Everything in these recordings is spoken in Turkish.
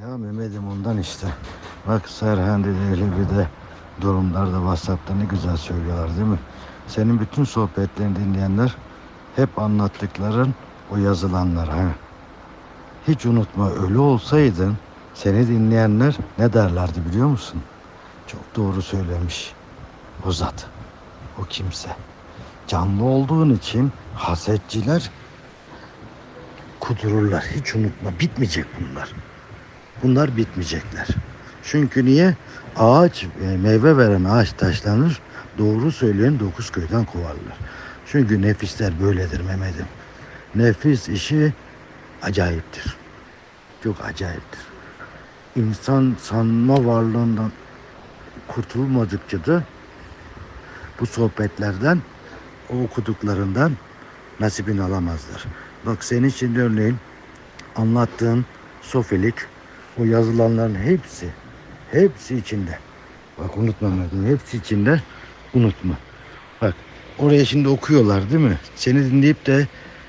Ya Mehmet'im ondan işte. Bak Serhan dedi bir de durumlarda WhatsApp'ta ne güzel söylüyorlar değil mi? Senin bütün sohbetlerini dinleyenler hep anlattıkların o yazılanlar ha. Hiç unutma ölü olsaydın seni dinleyenler ne derlerdi biliyor musun? Çok doğru söylemiş o zat. O kimse. Canlı olduğun için hasetçiler kudururlar. Hiç unutma bitmeyecek bunlar. Bunlar bitmeyecekler. Çünkü niye? Ağaç, e, meyve veren ağaç taşlanır. Doğru söyleyen dokuz köyden kovarlar. Çünkü nefisler böyledir Mehmet'im. Nefis işi acayiptir. Çok acayiptir. İnsan sanma varlığından kurtulmadıkça da bu sohbetlerden, o okuduklarından nasibini alamazlar. Bak senin için örneğin anlattığın sofilik, o yazılanların hepsi, hepsi içinde. Bak unutma Mehmet'im, hepsi içinde unutma. Bak oraya şimdi okuyorlar değil mi? Seni dinleyip de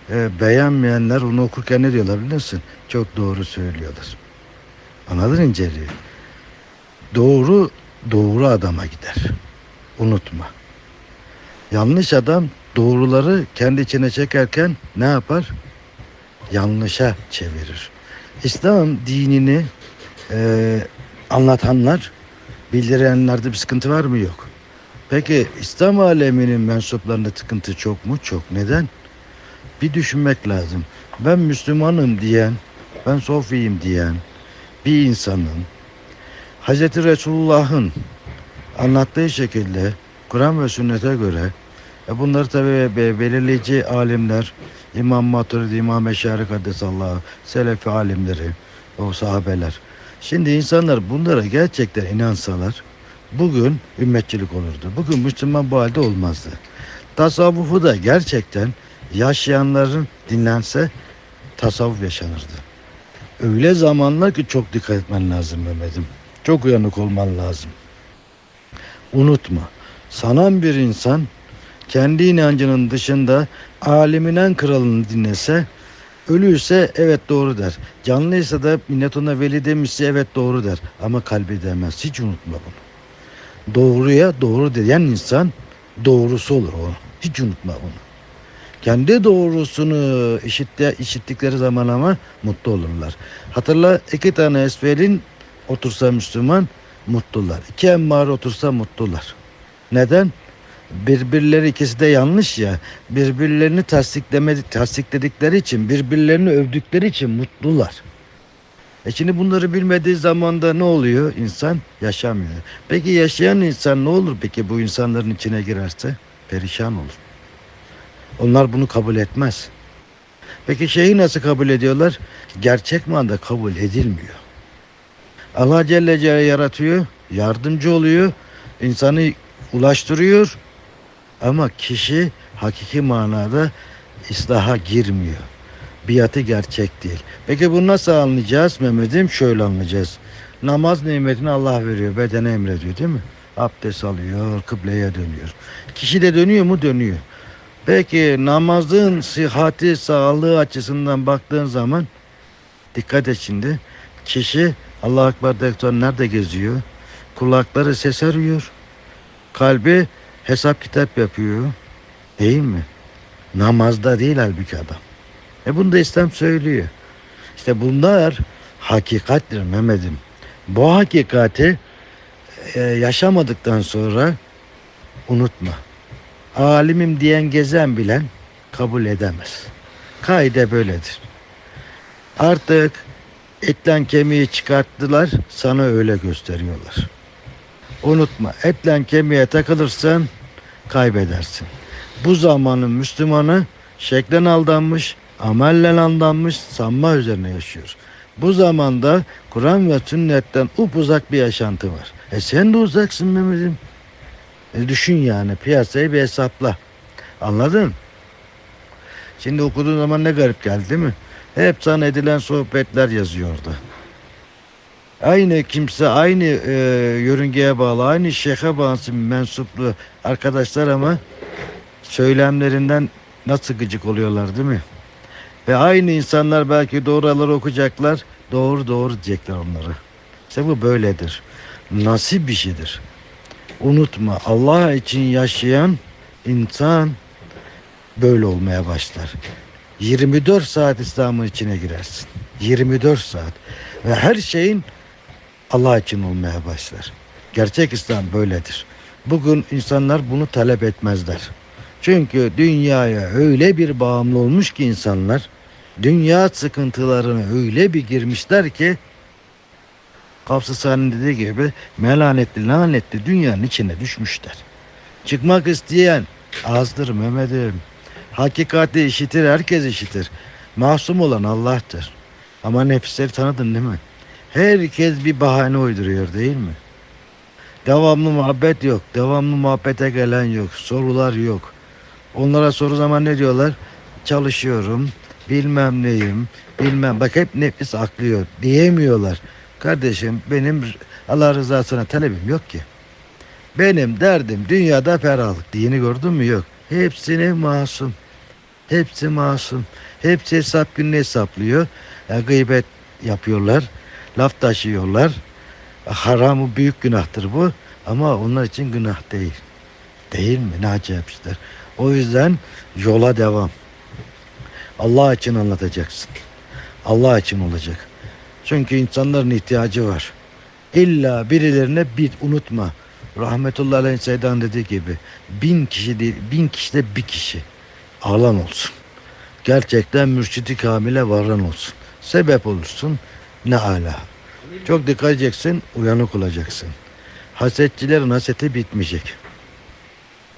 e, beğenmeyenler onu okurken ne diyorlar biliyorsun? Çok doğru söylüyorlar. Anladın inceliği. Doğru, doğru adama gider. Unutma. Yanlış adam doğruları kendi içine çekerken ne yapar? Yanlışa çevirir. İslam dinini e, anlatanlar, bildirenlerde bir sıkıntı var mı? Yok. Peki İslam aleminin mensuplarında sıkıntı çok mu? Çok. Neden? Bir düşünmek lazım. Ben Müslümanım diyen, ben Sofiyim diyen bir insanın Hz. Resulullah'ın anlattığı şekilde Kur'an ve sünnete göre e bunları tabi belirleyici alimler İmam Maturidi, İmam Eşari Kaddesallahu, Selefi alimleri, o sahabeler. Şimdi insanlar bunlara gerçekten inansalar bugün ümmetçilik olurdu. Bugün Müslüman bu halde olmazdı. Tasavvufu da gerçekten yaşayanların dinlense tasavvuf yaşanırdı. Öyle zamanlar ki çok dikkat etmen lazım Mehmet'im. Çok uyanık olman lazım. Unutma. Sanan bir insan kendi inancının dışında alimin en kralını dinlese ölüyse evet doğru der. Canlıysa da minnet ona veli demişse evet doğru der. Ama kalbi demez. Hiç unutma bunu. Doğruya doğru diyen insan doğrusu olur o. Hiç unutma bunu. Kendi doğrusunu işitte, işittikleri zaman ama mutlu olurlar. Hatırla iki tane esfelin otursa Müslüman mutlular. İki emmar otursa mutlular. Neden? Birbirleri ikisi de yanlış ya. Birbirlerini tasdiklemedi, tasdikledikleri için, birbirlerini övdükleri için mutlular. E şimdi bunları bilmediği zaman da ne oluyor? İnsan yaşamıyor. Peki yaşayan insan ne olur peki bu insanların içine girerse? Perişan olur. Onlar bunu kabul etmez. Peki şeyi nasıl kabul ediyorlar? Gerçek manada kabul edilmiyor. Allah Celle Celle yaratıyor, yardımcı oluyor, insanı ulaştırıyor ama kişi hakiki manada islaha girmiyor. Biatı gerçek değil. Peki bunu nasıl anlayacağız Mehmet'im? Şöyle anlayacağız. Namaz nimetini Allah veriyor, bedene emrediyor değil mi? Abdest alıyor, kıbleye dönüyor. Kişi de dönüyor mu? Dönüyor. Peki namazın sıhhati, sağlığı açısından baktığın zaman dikkat et şimdi. Kişi Allah Ekber nerede geziyor? Kulakları ses arıyor. Kalbi hesap kitap yapıyor. Değil mi? Namazda değil halbuki adam. E bunu da İslam söylüyor. İşte bunlar hakikattir Mehmet'im. Bu hakikati e, yaşamadıktan sonra unutma. Alimim diyen gezen bilen kabul edemez. Kaide böyledir. Artık etten kemiği çıkarttılar sana öyle gösteriyorlar. Unutma etle kemiğe takılırsan kaybedersin. Bu zamanın Müslümanı şeklen aldanmış, amellen aldanmış, sanma üzerine yaşıyor. Bu zamanda Kur'an ve sünnetten upuzak bir yaşantı var. E sen de uzaksın Mehmet'im. E düşün yani piyasayı bir hesapla. Anladın? Şimdi okuduğun zaman ne garip geldi değil mi? Hep sana edilen sohbetler yazıyor orada. Aynı kimse aynı e, yörüngeye bağlı, aynı şeyhe bağımsız mensuplu arkadaşlar ama söylemlerinden nasıl gıcık oluyorlar değil mi? Ve aynı insanlar belki doğruları okuyacaklar, Doğru doğru diyecekler onları. İşte bu böyledir. Nasip bir şeydir. Unutma Allah için yaşayan insan böyle olmaya başlar. 24 saat İslam'ın içine girersin. 24 saat. Ve her şeyin Allah için olmaya başlar. Gerçek İslam böyledir. Bugün insanlar bunu talep etmezler. Çünkü dünyaya öyle bir bağımlı olmuş ki insanlar dünya sıkıntılarına öyle bir girmişler ki Kapsasani'nin dediği gibi melanetli lanetli dünyanın içine düşmüşler. Çıkmak isteyen azdır Mehmet'im. Hakikati işitir, herkes işitir. Masum olan Allah'tır. Ama nefisleri tanıdın değil mi? Herkes bir bahane uyduruyor değil mi? Devamlı muhabbet yok. Devamlı muhabbete gelen yok. Sorular yok. Onlara soru zaman ne diyorlar? Çalışıyorum, bilmem neyim, bilmem. Bak hep nefis aklıyor. Diyemiyorlar. Kardeşim benim Allah rızasına talebim yok ki. Benim derdim dünyada ferahlık. Dini gördün mü? Yok. Hepsini masum. Hepsi masum. Hepsi hesap gününü hesaplıyor. Ya gıybet yapıyorlar. Laf taşıyorlar. Haramı büyük günahtır bu. Ama onlar için günah değil. Değil mi? Ne acayip işler. O yüzden yola devam. Allah için anlatacaksın. Allah için olacak. Çünkü insanların ihtiyacı var. İlla birilerine bir unutma. Rahmetullahi aleyhi Seydan dediği gibi bin kişi değil, bin kişide bir kişi alan olsun. Gerçekten mürşidi kamile varan olsun. Sebep olursun ne ala. Çok dikkat edeceksin, uyanık olacaksın. Hasetçilerin haseti bitmeyecek.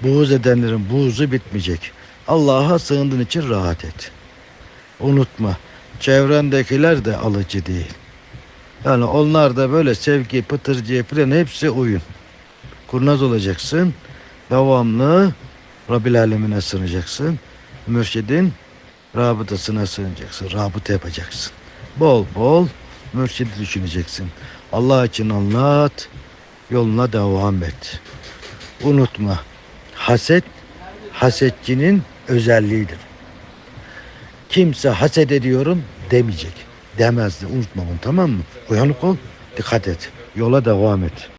Buğuz edenlerin buğzu bitmeyecek. Allah'a sığındığın için rahat et. Unutma, çevrendekiler de alıcı değil. Yani onlar da böyle sevgi, pıtırcı falan hepsi oyun. Kurnaz olacaksın. Devamlı Rabbil Alemine sığınacaksın. Mürşidin rabıtasına sığınacaksın. Rabıta yapacaksın. Bol bol mürşidi düşüneceksin. Allah için anlat. Yoluna devam et. Unutma. Haset hasetçinin özelliğidir. Kimse haset ediyorum demeyecek. Demezdi. Unutma bunu tamam mı? Uyanık ol. Dikkat et. Yola devam et.